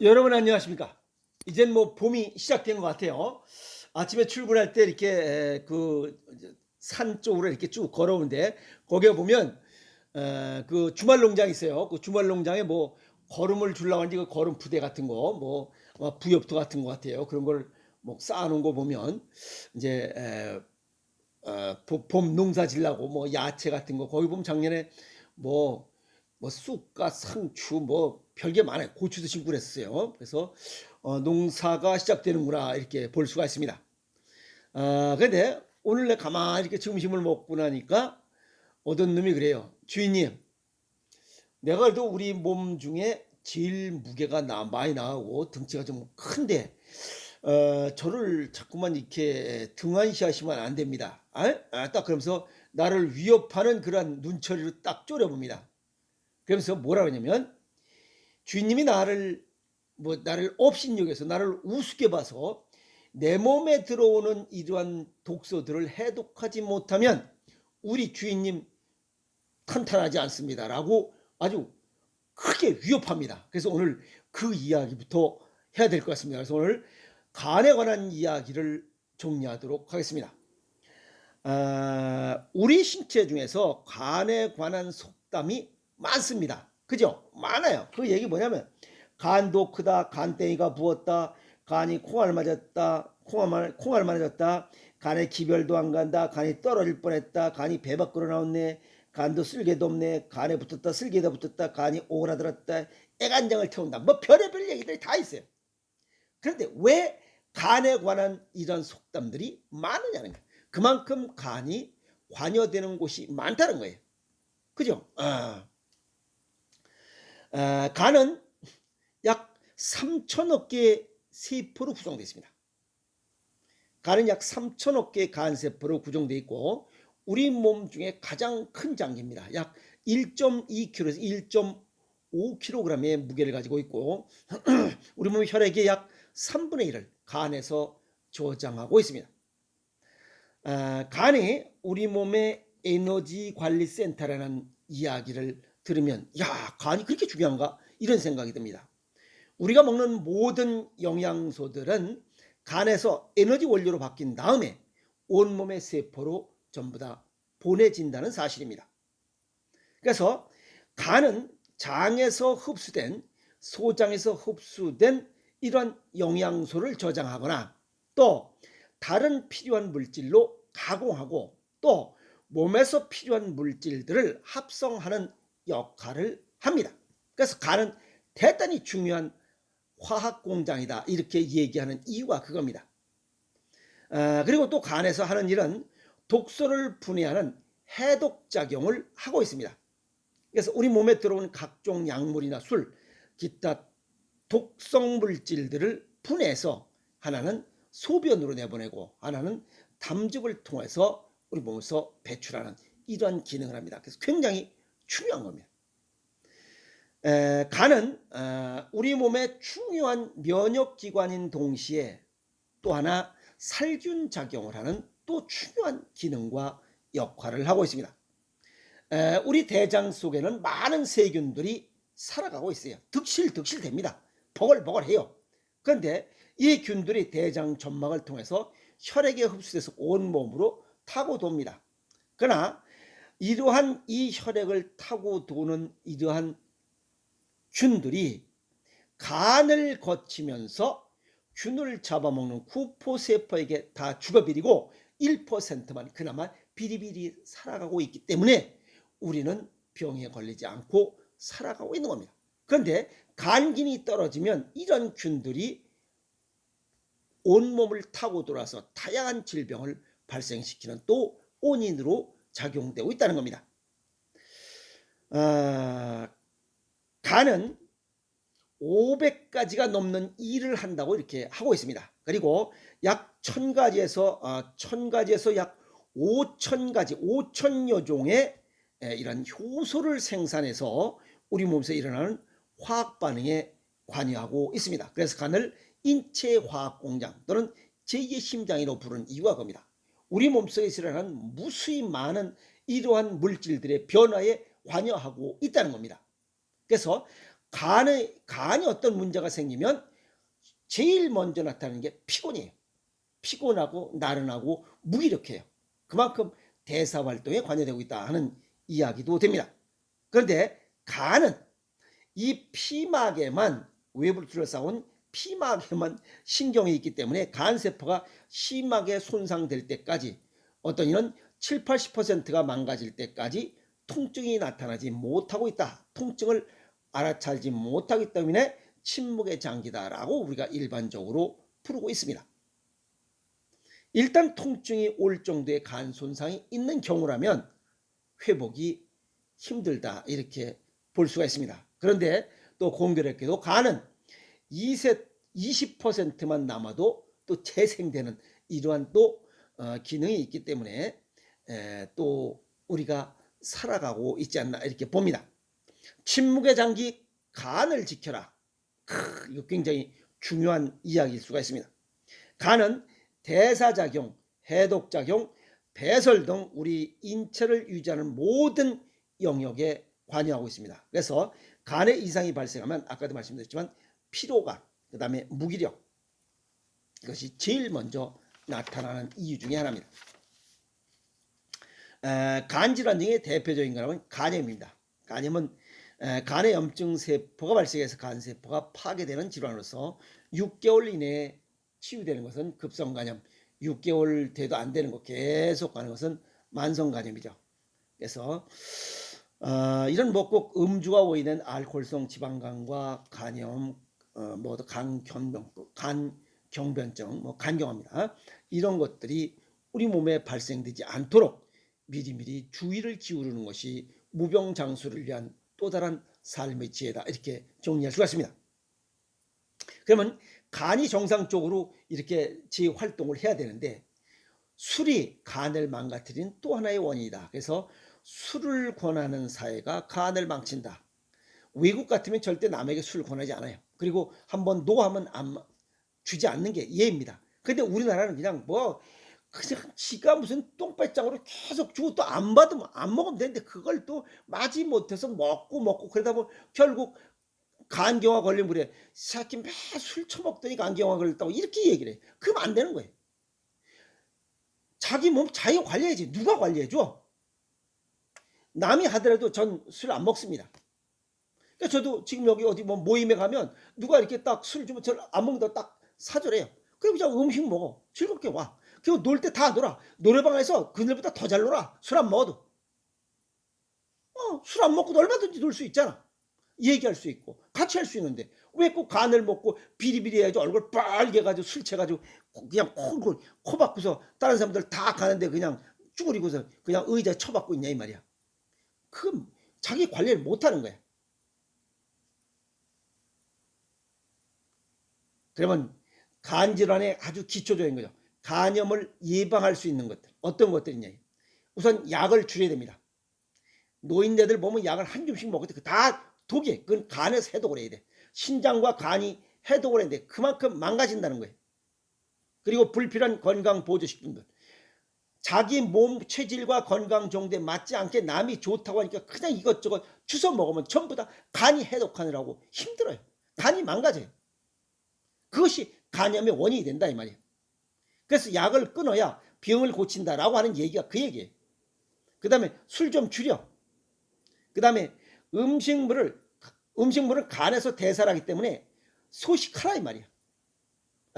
여러분 안녕하십니까? 이젠 뭐 봄이 시작된 것 같아요. 아침에 출근할 때 이렇게 그 산 쪽으로 이렇게 쭉 걸어오는데 거기에 보면 에, 그 주말 농장 있어요. 그 주말 농장에 뭐 걸음을 주려고 하는지 그 걸음 부대 같은 거, 뭐 아마 부엽토 같은 것 같아요. 그런 걸 뭐 쌓아놓은 거 보면 이제 에, 어, 보- 봄 농사 지려고 뭐 야채 같은 거 거기 보면 작년에 뭐뭐 쑥과 상추 뭐 별게 많아요. 고추도 심고 그랬어요. 그래서 어, 농사가 시작되는구나 이렇게 볼 수가 있습니다. 아 근데 오늘 내 가만히 이렇게 점심을 먹고 나니까 어떤 놈이 그래요. 주인님, 내가 그래도 우리 몸 중에 제일 무게가 나, 많이 나가고 등치가 좀 큰데 어, 저를 자꾸만 이렇게 등한시하시면 안 됩니다. 아? 아, 딱 그러면서 나를 위협하는 그런 눈초리로 딱 쪼려봅니다. 그러면서 뭐라 그러냐면 주인님이 나를 뭐 나를 업신여겨서 나를 우습게 봐서 내 몸에 들어오는 이러한 독소들을 해독하지 못하면 우리 주인님 탄탄하지 않습니다라고 아주 크게 위협합니다. 그래서 오늘 그 이야기부터 해야 될 것 같습니다. 그래서 오늘 간에 관한 이야기를 정리하도록 하겠습니다. 아, 우리 신체 중에서 간에 관한 속담이 많습니다. 그죠? 많아요. 그 얘기 뭐냐면 간도 크다, 간땡이가 부었다, 간이 콩알 맞았다, 콩알, 콩알 맞았다, 간에 기별도 안 간다, 간이 떨어질 뻔했다, 간이 배 밖으로 나왔네, 간도 쓸개도 없네, 간에 붙었다, 쓸개도 붙었다, 간이 오그라들었다, 애간장을 태운다. 뭐 별의별 얘기들이 다 있어요. 그런데 왜 간에 관한 이런 속담들이 많으냐는 거예요. 그만큼 간이 관여되는 곳이 많다는 거예요. 그죠? 아. 아, 간은 약 3천억 개의 세포로 구성되어 있습니다. 간은 약 3천억 개의 간세포로 구성되어 있고 우리 몸 중에 가장 큰 장기입니다. 약 1.2kg에서 1.5kg의 무게를 가지고 있고 우리 몸 혈액의 약 3분의 1을 간에서 저장하고 있습니다. 아, 간이 우리 몸의 에너지 관리 센터라는 이야기를 들으면 야 간이 그렇게 중요한가 이런 생각이 듭니다. 우리가 먹는 모든 영양소들은 간에서 에너지 원료로 바뀐 다음에 온몸의 세포로 전부 다 보내진다는 사실입니다. 그래서 간은 장에서 흡수된 소장에서 흡수된 이런 영양소를 저장하거나 또 다른 필요한 물질로 가공하고 또 몸에서 필요한 물질들을 합성하는 역할을 합니다. 그래서 간은 대단히 중요한 화학 공장이다 이렇게 얘기하는 이유가 그겁니다. 아, 그리고 또 간에서 하는 일은 독소를 분해하는 해독 작용을 하고 있습니다. 그래서 우리 몸에 들어오는 각종 약물이나 술, 기타 독성 물질들을 분해해서 하나는 소변으로 내보내고 하나는 담즙을 통해서 우리 몸에서 배출하는 이러한 기능을 합니다. 그래서 굉장히 중요한 겁니다. 에, 간은 어, 우리 몸의 중요한 면역 기관인 동시에 또 하나 살균 작용을 하는 또 중요한 기능과 역할을 하고 있습니다. 에, 우리 대장 속에는 많은 세균들이 살아가고 있어요. 득실득실 됩니다. 버글버글해요. 그런데 이 균들이 대장 점막을 통해서 혈액에 흡수돼서 온 몸으로 타고 돕니다. 그러나 이러한 이 혈액을 타고 도는 이러한 균들이 간을 거치면서 균을 잡아먹는 구포세포에게 다 죽어버리고 1%만 그나마 비리비리 살아가고 있기 때문에 우리는 병에 걸리지 않고 살아가고 있는 겁니다. 그런데 간균이 떨어지면 이런 균들이 온몸을 타고 돌아서 다양한 질병을 발생시키는 또 원인으로 작용되고 있다는 겁니다. 아, 간은 500가지가 넘는 일을 한다고 이렇게 하고 있습니다. 그리고 약 1000가지에서 아, 1000가지에서 약 5000가지, 5000여 종의 에, 이런 효소를 생산해서 우리 몸에서 일어나는 화학 반응에 관여하고 있습니다. 그래서 간을 인체 화학 공장 또는 제2의 심장이라고 부르는 이유가 겁니다. 우리 몸속에서 일어나는 무수히 많은 이러한 물질들의 변화에 관여하고 있다는 겁니다. 그래서 간의 간이 어떤 문제가 생기면 제일 먼저 나타나는 게 피곤이에요. 피곤하고 나른하고 무기력해요. 그만큼 대사 활동에 관여되고 있다 하는 이야기도 됩니다. 그런데 간은 이 피막에만 외부를 둘러싸온 피막에만 신경이 있기 때문에 간 세포가 심하게 손상될 때까지 어떤 이는 7, 80%가 망가질 때까지 통증이 나타나지 못하고 있다. 통증을 알아차리지 못하기 때문에 침묵의 장기다라고 우리가 일반적으로 부르고 있습니다. 일단 통증이 올 정도의 간 손상이 있는 경우라면 회복이 힘들다 이렇게 볼 수가 있습니다. 그런데 또 공교롭게도 간은 2세 20%만 남아도 또 재생되는 이러한 또 어, 기능이 있기 때문에 에, 또 우리가 살아가고 있지 않나 이렇게 봅니다. 침묵의 장기 간을 지켜라. 크, 이거 굉장히 중요한 이야기일 수가 있습니다. 간은 대사작용, 해독작용, 배설 등 우리 인체를 유지하는 모든 영역에 관여하고 있습니다. 그래서 간에 이상이 발생하면 아까도 말씀드렸지만 피로감, 그 다음에 무기력 이것이 제일 먼저 나타나는 이유 중에 하나입니다. 에, 간질환 중에 대표적인 거라면 간염입니다. 간염은 에, 간의 염증 세포가 발생해서 간 세포가 파괴되는 질환으로서 6개월 이내에 치유되는 것은 급성 간염, 6개월 돼도 안 되는 거 계속 가는 것은 만성 간염이죠. 그래서 어, 이런 뭐 꼭 음주가 오인된 알코올성 지방간과 간염, 어, 뭐 간경변, 간경변증, 뭐 간경화입니다. 이런 것들이 우리 몸에 발생되지 않도록 미리미리 주의를 기울이는 것이 무병장수를 위한 또 다른 삶의 지혜다 이렇게 정리할 수가 있습니다. 그러면 간이 정상적으로 이렇게 제 활동을 해야 되는데 술이 간을 망가뜨린 또 하나의 원인이다. 그래서 술을 권하는 사회가 간을 망친다. 외국 같으면 절대 남에게 술을 권하지 않아요. 그리고 한번 노하면 안 주지 않는 게 예입니다. 근데 우리나라는 그냥 뭐 그냥 지가 무슨 똥배짱으로 계속 주고 또 안 받으면 안 먹으면 되는데 그걸 또 마지 못해서 먹고 먹고 그러다 보면 결국 간경화 걸리면 그래. 새끼 매술 처먹더니 간경화 걸렸다고 이렇게 얘기를 해. 그러면 안 되는 거예요. 자기 몸 자기가 관리해야지. 누가 관리해줘? 남이 하더라도 전 술 안 먹습니다. 그러니까 저도 지금 여기 어디 뭐 모임에 가면 누가 이렇게 딱 술 주면 저를 안 먹는다 딱 사절해요. 그럼 그냥 음식 먹어. 즐겁게 와. 그리고 놀 때 다 놀아. 노래방에서 그늘보다 더 잘 놀아. 술 안 먹어도. 어, 술 안 먹고도 얼마든지 놀 수 있잖아. 얘기할 수 있고 같이 할 수 있는데 왜 꼭 간을 먹고 비리비리 해가지고 얼굴 빨개 가지고 술 채가지고 그냥 코, 코 박고서 다른 사람들 다 가는데 그냥 쭈그리고서 그냥 의자에 쳐박고 있냐 이 말이야. 그 자기 관리를 못하는 거야. 그러면 간 질환의 아주 기초적인 거죠. 간염을 예방할 수 있는 것들 어떤 것들이냐. 우선 약을 줄여야 됩니다. 노인네들 보면 약을 한 줌씩 먹을 때 다 독이 그건 간에서 해독을 해야 돼. 신장과 간이 해독을 해야 돼. 그만큼 망가진다는 거예요. 그리고 불필요한 건강 보조식품들. 자기 몸 체질과 건강 정도에 맞지 않게 남이 좋다고 하니까 그냥 이것저것 주워 먹으면 전부 다 간이 해독하느라고 힘들어요. 간이 망가져요. 그것이 간염의 원인이 된다 이 말이에요. 그래서 약을 끊어야 병을 고친다라고 하는 얘기가 그 얘기예요. 그 다음에 술 좀 줄여. 그 다음에 음식물을 음식물은 간에서 대사를 하기 때문에 소식하라 이 말이야.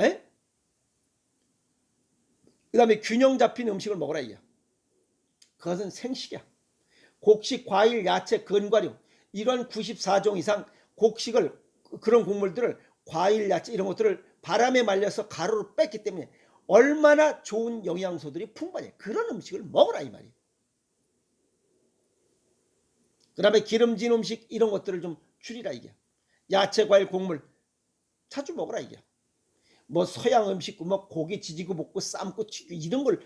에? 그 다음에 균형 잡힌 음식을 먹으라 이야. 그것은 생식이야. 곡식, 과일, 야채, 건과류 이런 94종 이상 곡식을 그런 곡물들을 과일, 야채 이런 것들을 바람에 말려서 가루로 뺐기 때문에 얼마나 좋은 영양소들이 풍부하냐. 그런 음식을 먹으라 이 말이야. 그 다음에 기름진 음식 이런 것들을 좀 줄이라 이게. 야채, 과일, 곡물 자주 먹으라 이게. 뭐 서양 음식, 뭐 고기 지지고 볶고 삶고 튀고 이런 걸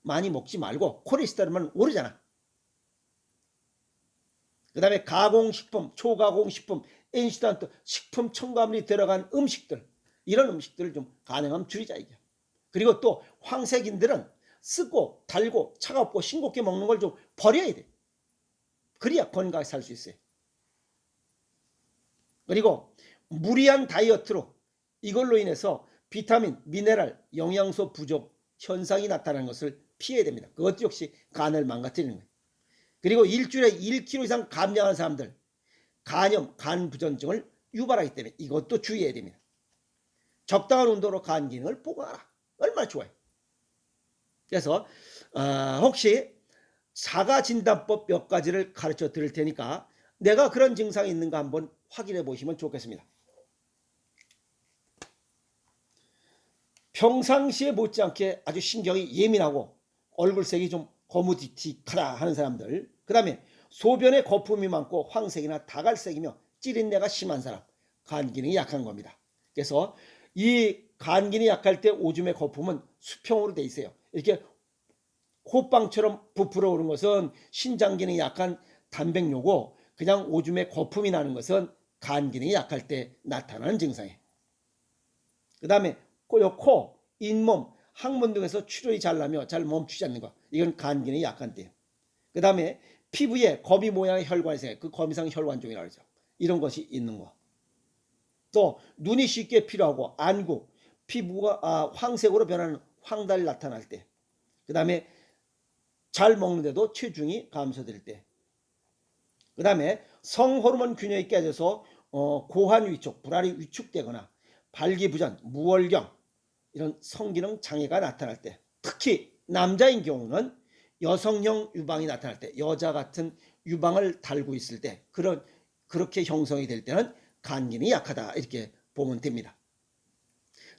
많이 먹지 말고 콜레스테롤만 오르잖아. 그 다음에 가공식품, 초가공식품, 인스턴트, 식품 첨가물이 들어간 음식들 이런 음식들을 좀 가능하면 줄이자 이게. 그리고 또 황색인들은 쓰고 달고 차갑고 싱겁게 먹는 걸 좀 버려야 돼. 그래야 건강하게 살 수 있어요. 그리고 무리한 다이어트로 이걸로 인해서 비타민, 미네랄, 영양소 부족 현상이 나타나는 것을 피해야 됩니다. 그것 역시 간을 망가뜨리는 거예요. 그리고 일주일에 1kg 이상 감량하는 사람들 간염, 간 부전증을 유발하기 때문에 이것도 주의해야 됩니다. 적당한 온도로 간 기능을 보강하라. 얼마나 좋아요. 그래서 어, 혹시 사가 진단법 몇 가지를 가르쳐 드릴 테니까 내가 그런 증상이 있는가 한번 확인해 보시면 좋겠습니다. 평상시에 못지않게 아주 신경이 예민하고 얼굴색이 좀 거무튀튀하다 하는 사람들 그 다음에 소변에 거품이 많고 황색이나 다갈색이며 찌린내가 심한 사람 간 기능이 약한 겁니다. 그래서 이 간 기능이 약할 때 오줌의 거품은 수평으로 돼 있어요. 이렇게 호빵처럼 부풀어 오는 것은 신장 기능이 약한 단백뇨고 그냥 오줌에 거품이 나는 것은 간 기능이 약할 때 나타나는 증상이에요. 그 다음에 코, 코, 잇몸, 항문 등에서 출혈이 잘 나며 잘 멈추지 않는 것. 이건 간 기능이 약한 때예요. 그 다음에 피부에 거미 모양의 생겨 그 거미상 혈관종이라고 하죠. 이런 것이 있는 거. 또 눈이 쉽게 필요하고 안구, 피부가 아, 황색으로 변하는 황달이 나타날 때. 그 다음에 잘 먹는데도 체중이 감소될 때. 그 다음에 성호르몬 균형이 깨져서 어, 고환 위축, 불알이 위축되거나 발기부전, 무월경 이런 성기능 장애가 나타날 때 특히 남자인 경우는 여성형 유방이 나타날 때 여자 같은 유방을 달고 있을 때 그런 그렇게 형성이 될 때는 간 기능이 약하다 이렇게 보면 됩니다.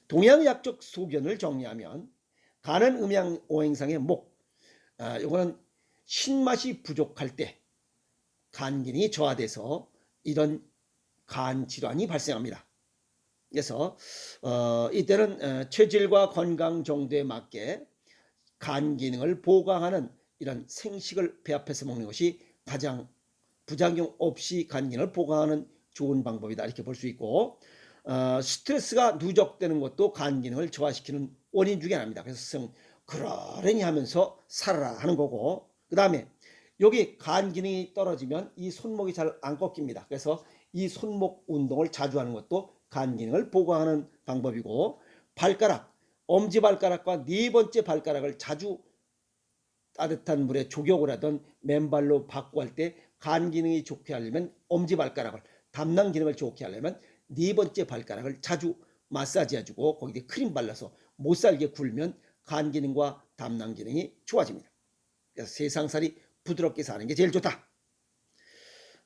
동양약적 소견을 정리하면 간은 음양 오행상의 목 아, 이거는 신맛이 부족할 때 간 기능이 저하돼서 이런 간 질환이 발생합니다. 그래서 어, 이때는 어, 체질과 건강 정도에 맞게 간 기능을 보강하는 이런 생식을 배합해서 먹는 것이 가장 부작용 없이 간 기능을 보강하는 좋은 방법이다 이렇게 볼 수 있고 어, 스트레스가 누적되는 것도 간 기능을 저하시키는 원인 중에 하나입니다. 그래서 그러려니 하면서 살아라 하는 거고 그 다음에 여기 간 기능이 떨어지면 이 손목이 잘 안 꺾입니다. 그래서 이 손목 운동을 자주 하는 것도 간 기능을 보강하는 방법이고 발가락, 엄지 발가락과 네 번째 발가락을 자주 따뜻한 물에 조격을 하던 맨발로 바꾸 할 때 간 기능이 좋게 하려면 엄지 발가락을 담낭 기능을 좋게 하려면 네 번째 발가락을 자주 마사지 해주고 거기에 크림 발라서 못 살게 굴면 간 기능과 담낭 기능이 좋아집니다. 그래서 세상살이 부드럽게 사는 게 제일 좋다.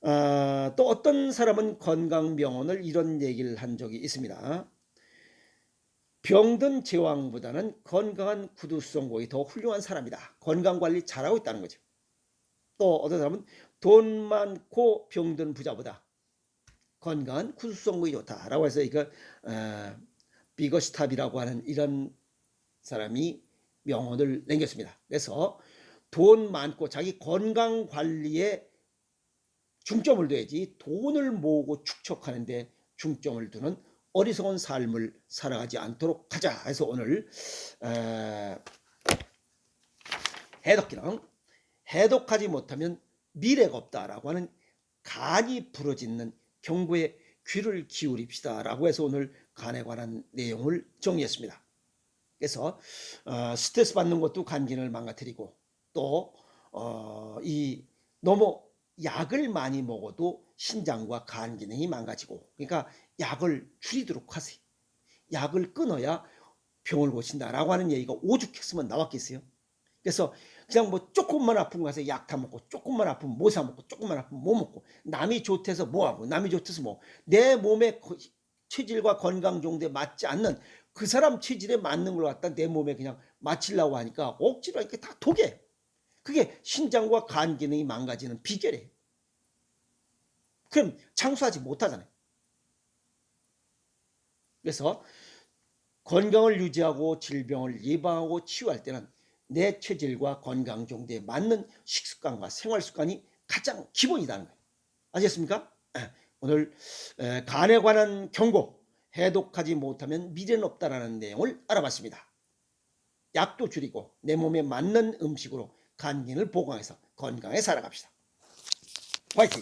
아, 또 어떤 사람은 건강병원을 이런 얘기를 한 적이 있습니다. 병든 제왕보다는 건강한 구두성공이 더 훌륭한 사람이다. 건강관리 잘하고 있다는 거죠. 또 어떤 사람은 돈 많고 병든 부자보다 건강한 구두성공이 좋다라고 해서 이거 어, 비거스탑이라고 하는 이런 사람이 명언을 남겼습니다. 그래서 돈 많고 자기 건강 관리에 중점을 둬야지 돈을 모으고 축적하는데 중점을 두는 어리석은 삶을 살아가지 않도록 하자 해서 오늘 에, 해독기랑 해독하지 못하면 미래가 없다라고 하는 간이 부러지는 경고에 귀를 기울입시다라고 해서 오늘 간에 관한 내용을 정리했습니다. 그래서 어, 스트레스 받는 것도 간 기능을 망가뜨리고 또이 어, 너무 약을 많이 먹어도 신장과 간 기능이 망가지고 그러니까 약을 줄이도록 하세요. 약을 끊어야 병을 고친다라고 하는 얘기가 오죽했으면 나왔겠어요. 그래서 그냥 뭐 조금만 아픈 가서 약 다 먹고 조금만 아프면 뭐 사 먹고 조금만 아프면 뭐 먹고 남이 좋대서 뭐 하고 남이 좋대서 뭐 내 몸의 체질과 건강 정도에 맞지 않는 그 사람 체질에 맞는 걸 갖다 내 몸에 그냥 맞추려고 하니까 억지로 하니까 다 독해. 그게 신장과 간 기능이 망가지는 비결이에요. 그럼 창수하지 못하잖아요. 그래서 건강을 유지하고 질병을 예방하고 치유할 때는 내 체질과 건강 정도에 맞는 식습관과 생활 습관이 가장 기본이라는 거예요. 아셨습니까? 오늘 간에 관한 경고, 해독하지 못하면 미래는 없다라는 내용을 알아봤습니다. 약도 줄이고 내 몸에 맞는 음식으로 간기를 보강해서 건강에 살아갑시다. 화이팅!